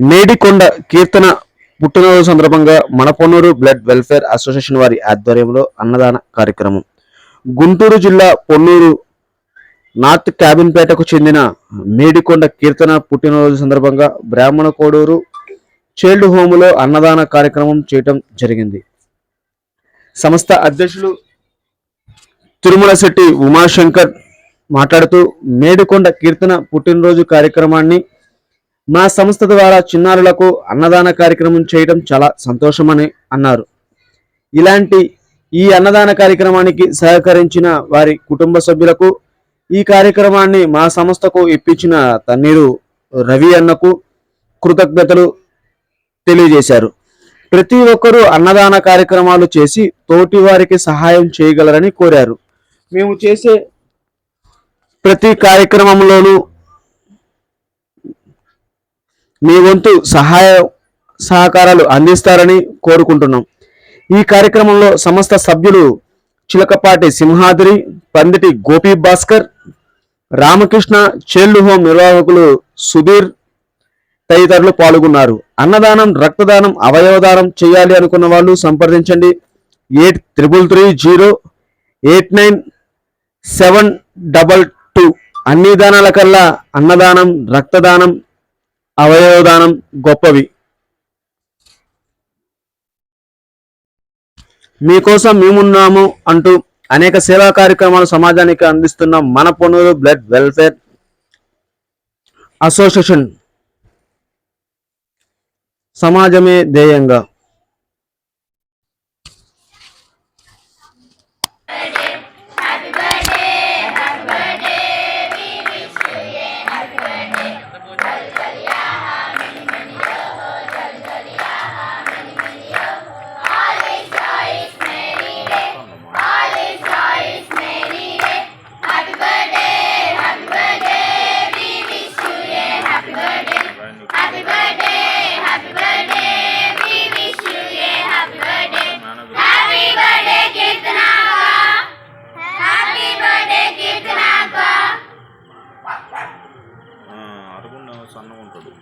మేడికొండ కీర్తన పుట్టినరోజు సందర్భంగా మనపొన్నూరు blood welfare association వారి ఆధ్వర్యంలో అన్నదాన కార్యక్రమం. గుంటూరు జిల్లా పొన్నూరు నార్త్ క్యాబిన్పేటకు చెందిన మేడికొండ కీర్తన పుట్టినరోజు సందర్భంగా బ్రాహ్మణ కోడూరు చైల్డ్ హోములో అన్నదాన కార్యక్రమం చేయటం జరిగింది. సంస్థ అధ్యక్షులు తిరుమల శెట్టి ఉమాశంకర్ మాట్లాడుతూ మేడికొండ కీర్తన పుట్టినరోజు కార్యక్రమాన్ని మా సంస్థ ద్వారా చిన్నారులకు అన్నదాన కార్యక్రమం చేయడం చాలా సంతోషమని అన్నారు. ఇలాంటి ఈ అన్నదాన కార్యక్రమానికి సహకరించిన వారి కుటుంబ సభ్యులకు ఈ కార్యక్రమాన్ని మా సంస్థకు ఇప్పించిన తన్నీరు రవి అన్నకు కృతజ్ఞతలు తెలియజేశారు. ప్రతి ఒక్కరూ అన్నదాన కార్యక్రమాలు చేసి తోటి వారికి సహాయం చేయగలరని కోరారు. మేము చేసే ప్రతి కార్యక్రమంలోనూ మీ వంతు సహాయ సహకారాలు అందిస్తారని కోరుకుంటున్నాం. ఈ కార్యక్రమంలో సమస్త సభ్యులు చిలకపాటి సింహాద్రి పందిటి గోపి భాస్కర్ రామకృష్ణ చైల్డ్ హోం నిర్వాహకులు సుధీర్ తదితరులు పాల్గొన్నారు. అన్నదానం రక్తదానం అవయవదానం చేయాలి అనుకున్న వాళ్ళు సంప్రదించండి. Eight triple three zero eight nine seven double two. అన్ని దానాల కల్లా అన్నదానం రక్తదానం అవయవదానం గొప్పవి. మీకోసం మేమున్నాము అంటూ అనేక సేవా కార్యక్రమాలు సమాజానికి అందిస్తున్న మన పొన్నూరు బ్లడ్ వెల్ఫేర్ అసోసియేషన్ సమాజమే ధ్యేయంగా. సన్నగా ఉంటాడు